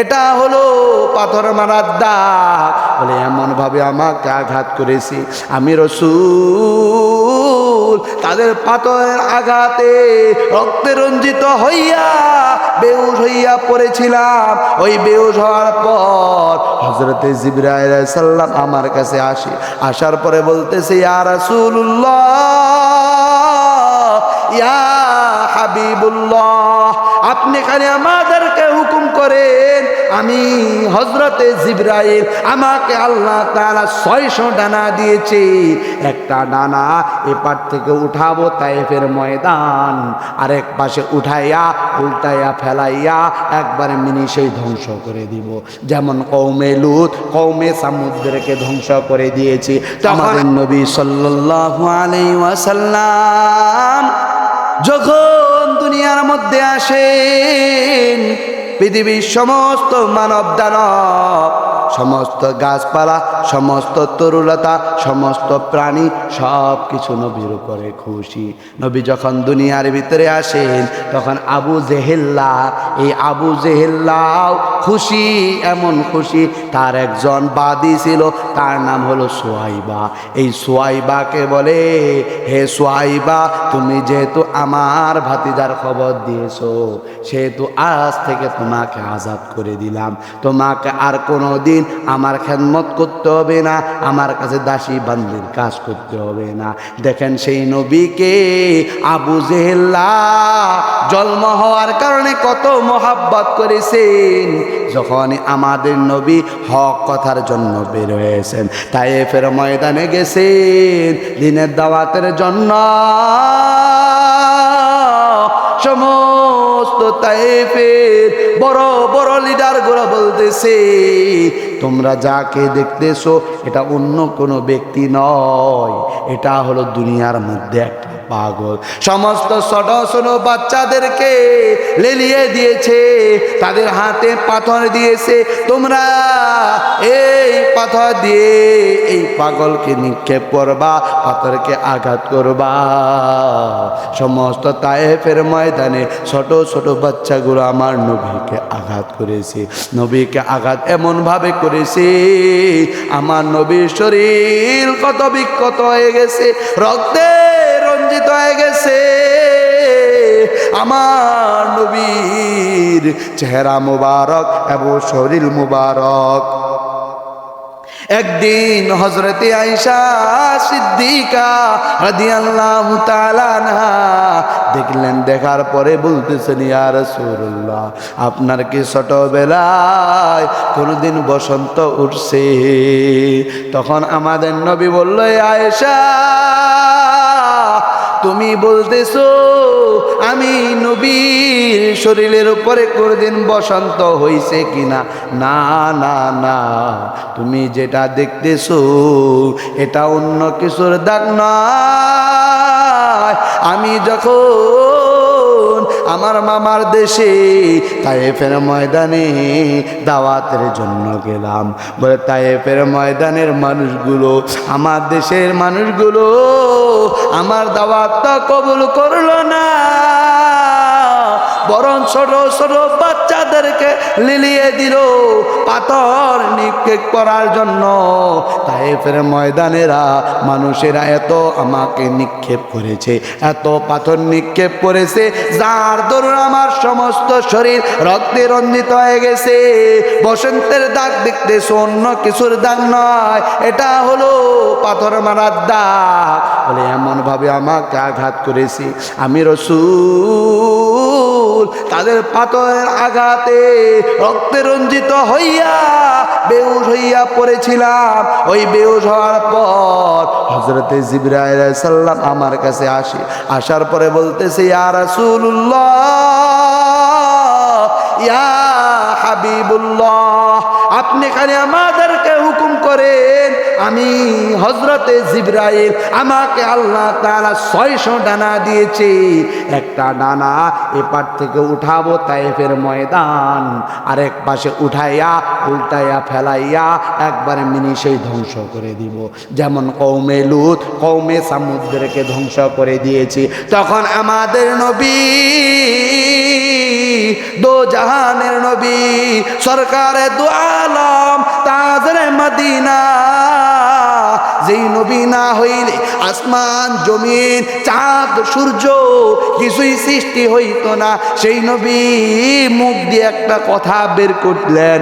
এটা হলো পাথর মারার দাগ বলে, এমনভাবে আমাকে আঘাত করেছি। আমি রসুল, তাদের পাথরের আঘাতে রক্তে রঞ্জিত হইয়া বেউস হইয়া পড়েছিলাম। ওই বেউস হওয়ার পর হজরতে জিব্রাইল সাল্লাম আমার কাছে আসি। আসার পরে বলতেছে, ইয়া রাসূলুল্লাহ, ইয়া হাবিবুল্লাহ, আপনি এখানে আমাদেরকে হুকুম করেন আমি হজরতে জিব্রাইল আমাকে আল্লাহ তাআলা ছয়শো ডানা দিয়েছে। একটা ডানা এপার থেকে উঠাবো তাইফের ময়দান আরেক পাশে উঠাইয়া উল্টাইয়া ফেলাইয়া একবারে মিনিশেই ধ্বংস করে দিব। যেমন কৌমে লুত কৌমে সামুদ্রকে ধ্বংস করে দিয়েছি। আমাদের নবী সাল্লাল্লাহু আলাইহি ওয়াসাল্লাম যখন দুনিয়ার মধ্যে আসেন পৃথিবীর সমস্ত মানব দানব সমস্ত গাছপালা, সমস্ত তরুলতা, সমস্ত প্রাণী সব কিছু নবীর উপরে খুশি। নবী যখন দুনিয়ার ভিতরে আসেন, তখন আবু জেহেল্লা, এই আবু জেহেল্লাও খুশি, এমন খুশি, তার একজন বাদী ছিল, তার নাম হলো সোয়াইবা। এই সোয়াইবাকে বলে, হে সোয়াইবা, তুমি যেহেতু আমার ভাতিজার খবর দিয়েছ, সেহেতু আজ থেকে তোমাকে আজাদ করে দিলাম। তোমাকে আর কোনো দিন আমার খেদমত করতে হবে না, আমার কাছে দাসী বান্দির কাজ করতে হবে না। দেখেন সেই নবীকে আবু জেহেল্লা জন্ম হওয়ার কারণে কত মোহাব্বত করেছেন, যখন আমাদের নবী হক কথার জন্য বের হয়েছেন। তাই ফের ময়দানে গেছেন, দিনের দাওয়াতের জন্য সমস্ত তাইফের বড় বড় লিডারগুলো বলতেছে, তোমরা যাকে দেখতেছো, এটা অন্য কোনো ব্যক্তি নয়। এটা হলো দুনিয়ার মধ্যে একটা পাগল। সমস্ত ছোট ছোট বাচ্চাদেরকে লেলিয়ে দিয়েছে। তাদের হাতে পাথর দিয়েছে। তোমরা এই পাথর দিয়ে এই পাগলকে নিক্ষেপ করবা, পাথরকে আঘাত করবা। সমস্ত তায়েফের ময়দানে ছোট ছোট বাচ্চাগুলো আমার নবীকে আঘাত করেছে। নবীকে আঘাত এমনভাবে করেছে, আমার নবীর শরীর কত বিক্ষত হয়ে গেছে। রক্তে আমার নবীর চেহারা মুবারক, এবং শরীর মুবারক। একদিন হজরতে আইসা সিদ্দিকা রাদিয়াল্লাহু তাআলা না দেখলেন, দেখার পরে বলতেছেন, ইয়া রাসূলুল্লাহ, আপনার কি ছোটবেলায় কোনোদিন বসন্ত উঠছে? তখন আমাদের নবী বলল আয়েশা, তুমি বলতেছো আমি নবীর শরীরের উপরে কোনদিন বসন্ত হইছে কিনা? না না না। তুমি যেটা দেখতেছো, এটা অন্য কিছুর দাগ নয়। আমি যখন আমার মামার দেশে তাইফের ময়দানে দাওয়াতের জন্য গেলাম। বলে, তাইফের ময়দানের মানুষগুলো, আমার দেশের মানুষগুলো আমার দাওয়াতটা কবুল করল না। বরং ছোট ছোট বাচ্চাদেরকে লিলিয়ে দিল পাথর নিক্ষেপ করার জন্য। তাইফের ময়দানেরা, মানুষেরা এত আমাকে নিক্ষেপ করেছে, এত পাথর নিক্ষেপ করেছে, যার দরুন আমার সমস্ত শরীর রক্তে রঞ্জিত হয়ে গেছে। বসন্তের দাগ দেখতেছে অন্য কিছুর দাগ নয়, এটা হলো পাথর মারার দাগ। বলে, এমনভাবে আমাকে আঘাত করেছি। আমি রসুল তাদের পাথরের আঘাতে রক্তে রঞ্জিত হইয়া বেউস হইয়া পড়েছিলাম। ওই বেউস হওয়ার পর হজরতে জিব্রাইল সাল্লাম আমার কাছে আসে। আসার পরে বলতেছে, ইয়া রাসূলুল্লাহ, ইয়া হাবিবুল্লাহ, আপনি এখানে আমাদেরকে করেন, আমি হজরতে জিব্রাইল আমাকে আল্লাহ তাআলা ছয়শো ডানা দিয়েছে। একটা ডানা এপার থেকে উঠাবো তাইফের ময়দান, আরেক পাশে উঠাইয়া, উল্টাইয়া, ফেলাইয়া একবারে মিনিশেই ধ্বংস করে দিব। যেমন কৌমে লুত কৌমে সামুদ্রকে ধ্বংস করে দিয়েছি। তখন আমাদের নবী দো জাহানের নবী, সরকারে দু আলম তাজরে মদিনা। যেই নবী না হইলে আসমান, জমিন, চাঁদ, সূর্য কিছুই সৃষ্টি হইতো না। সেই নবী মুখ দিয়ে একটা কথা বের করলেন